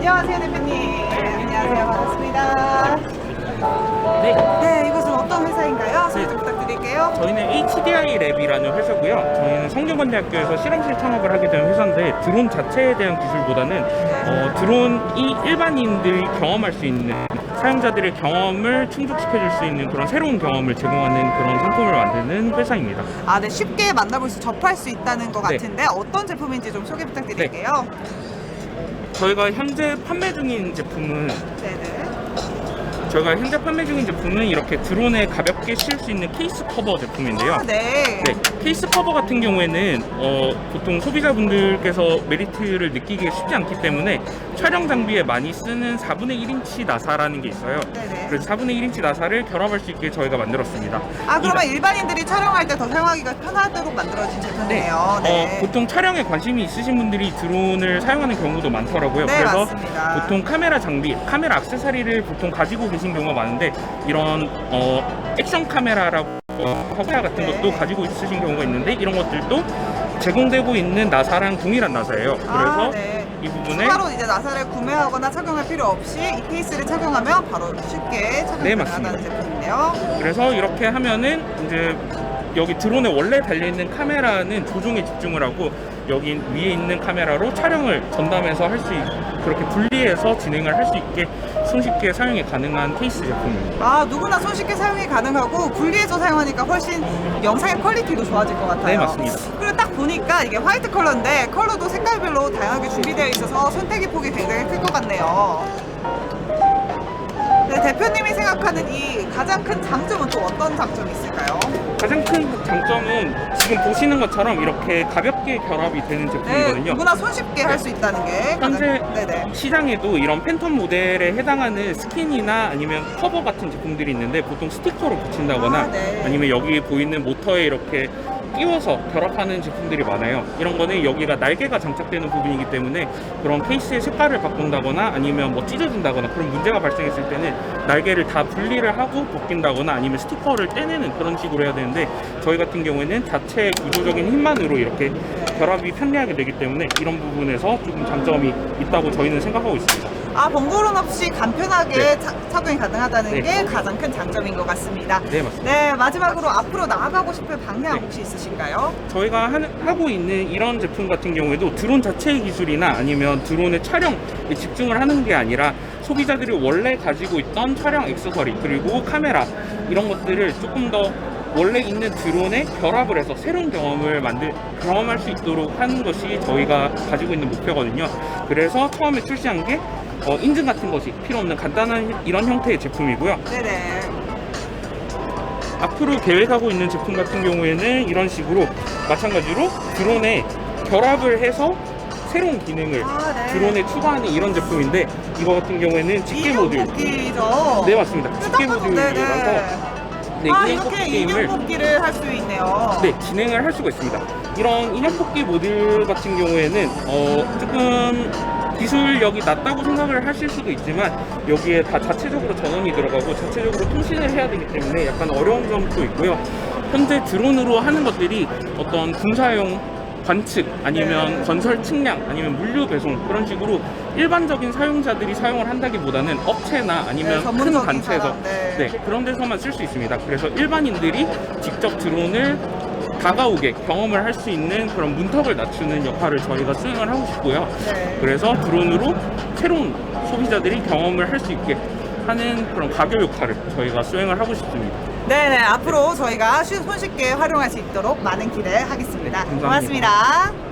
안녕하세요, 대표님. 안녕하세요, 반갑습니다. 네. 네, 이것은 어떤 회사인가요? 네. 소개 좀 부탁드릴게요. 저희는 HDI 랩이라는 회사고요. 저희는 성균관대학교에서 실험실 창업을 하게 된 회사인데 드론 자체에 대한 기술보다는 어, 드론이 일반인들이 경험할 수 있는 사용자들의 경험을 충족시켜줄 수 있는 그런 새로운 경험을 제공하는 그런 상품을 만드는 회사입니다. 아, 네, 쉽게 만나볼 수, 접할 수 있다는 것 네. 같은데 어떤 제품인지 좀 소개 부탁드릴게요. 네. 저희가 현재 판매 중인 제품은 네네. 저희가 현재 판매 중인 제품은 이렇게 드론에 가볍게 실 수 있는 케이스 커버 제품인데요. 아, 네. 네, 케이스 커버 같은 경우에는 어, 보통 소비자분들께서 메리트를 느끼기 쉽지 않기 때문에 촬영 장비에 많이 쓰는 4분의 1인치 나사라는 게 있어요. 네네. 그래서 4분의 1인치 나사를 결합할 수 있게 저희가 만들었습니다. 아, 그러면 이 일반인들이 촬영할 때 더 사용하기가 편하도록 만들어진 제품이네요. 네. 어, 보통 촬영에 관심이 있으신 분들이 드론을 사용하는 경우도 많더라고요. 네, 그래서 맞습니다. 보통 카메라 장비, 카메라 액세서리를 보통 가지고 계신 경우가 많은데 이런 어, 액션 카메라라고 카메라 같은 네. 것도 가지고 있으신 경우가 있는데 이런 것들도 제공되고 있는 나사랑 동일한 나사예요. 그래서 아, 네. 이 부분에 추가로 이제 나사를 구매하거나 착용할 필요 없이 이 케이스를 착용하면 바로 쉽게 착용 네, 가능하다는 맞습니다. 제품이네요. 그래서 이렇게 하면은 이제 여기 드론에 원래 달려 있는 카메라는 조종에 집중을 하고 여기 위에 있는 카메라로 촬영을 전담해서 할 수 그렇게 분리해서 진행을 할 수 있게 손쉽게 사용이 가능한 케이스 제품입니다. 아 누구나 손쉽게 사용이 가능하고 분리해서 사용하니까 훨씬 영상의 퀄리티도 좋아질 것 같아요. 네, 맞습니다. 그리고 딱 보니까 이게 화이트 컬러인데 컬러도 색깔별로 다양하게 준비되어 있어서 선택의 폭이 굉장히 클 것 같네요. 네, 대표님이 생각하는 이 가장 큰 장점은 또 어떤 장점이 있을까요? 가장 큰 장점은 지금 보시는 것처럼 이렇게 가볍게 결합이 되는 네, 제품이거든요. 누구나 손쉽게 할 수 있다는 게 가장 현재 네네. 시장에도 이런 팬텀 모델에 해당하는 스킨이나 아니면 커버 같은 제품들이 있는데 보통 스티커로 붙인다거나 아, 네. 아니면 여기 보이는 모터에 이렇게 끼워서 결합하는 제품들이 많아요. 이런 거는 여기가 날개가 장착되는 부분이기 때문에 그런 케이스의 색깔을 바꾼다거나 아니면 뭐 찢어진다거나 그런 문제가 발생했을 때는 날개를 다 분리를 하고 벗긴다거나 아니면 스티커를 떼내는 그런 식으로 해야 되는데 저희 같은 경우에는 자체 구조적인 힘만으로 이렇게 결합이 편리하게 되기 때문에 이런 부분에서 조금 장점이 있다고 저희는 생각하고 있습니다. 아 번거로움 없이 간편하게 네. 차- 착용이 가능하다는 네. 게 가장 큰 장점인 것 같습니다. 네, 맞습니다. 네, 마지막으로 앞으로 나아가고 싶은 방향 네. 혹시 있으신가요? 저희가 하는- 하고 있는 이런 제품 같은 경우에도 드론 자체의 기술이나 아니면 드론의 촬영에 집중을 하는 게 아니라 소비자들이 원래 가지고 있던 촬영 액세서리 그리고 카메라 이런 것들을 조금 더 원래 있는 드론에 결합을 해서 새로운 경험을 만들 경험할 수 있도록 하는 것이 저희가 가지고 있는 목표거든요. 그래서 처음에 출시한 게 어, 인증 같은 것이 필요 없는 간단한 이런 형태의 제품이고요. 네네. 앞으로 계획하고 있는 제품 같은 경우에는 이런 식으로 마찬가지로 드론에 결합을 해서 새로운 기능을 아, 네. 드론에 추가하는 이런 제품인데 이거 같은 경우에는 직계 모듈 인형뽑기죠. 네 맞습니다 직계 뜯어서- 모듈이라서. 네, 아 인형 뽑기 이렇게 게임을 인형 뽑기를 할 수 있네요. 네, 진행을 할 수가 있습니다. 이런 인형 뽑기 모듈 같은 경우에는 어, 조금 기술력이 낮다고 생각을 하실 수도 있지만 여기에 다 자체적으로 전원이 들어가고 자체적으로 통신을 해야 되기 때문에 약간 어려운 점도 있고요. 현재 드론으로 하는 것들이 어떤 군사용 관측 아니면 네. 건설 측량 아니면 물류 배송 그런 식으로 일반적인 사용자들이 사용을 한다기보다는 업체나 아니면 네, 큰 단체에서 사람, 네. 네, 그런 데서만 쓸 수 있습니다. 그래서 일반인들이 직접 드론을 다가오게 경험을 할 수 있는 그런 문턱을 낮추는 역할을 저희가 수행을 하고 싶고요. 네. 그래서 드론으로 새로운 소비자들이 경험을 할 수 있게 하는 그런 가교 역할을 저희가 수행을 하고 싶습니다. 네네 앞으로 저희가 쉬- 손쉽게 활용할 수 있도록 많은 기대하겠습니다. 네, 감사합니다. 고맙습니다.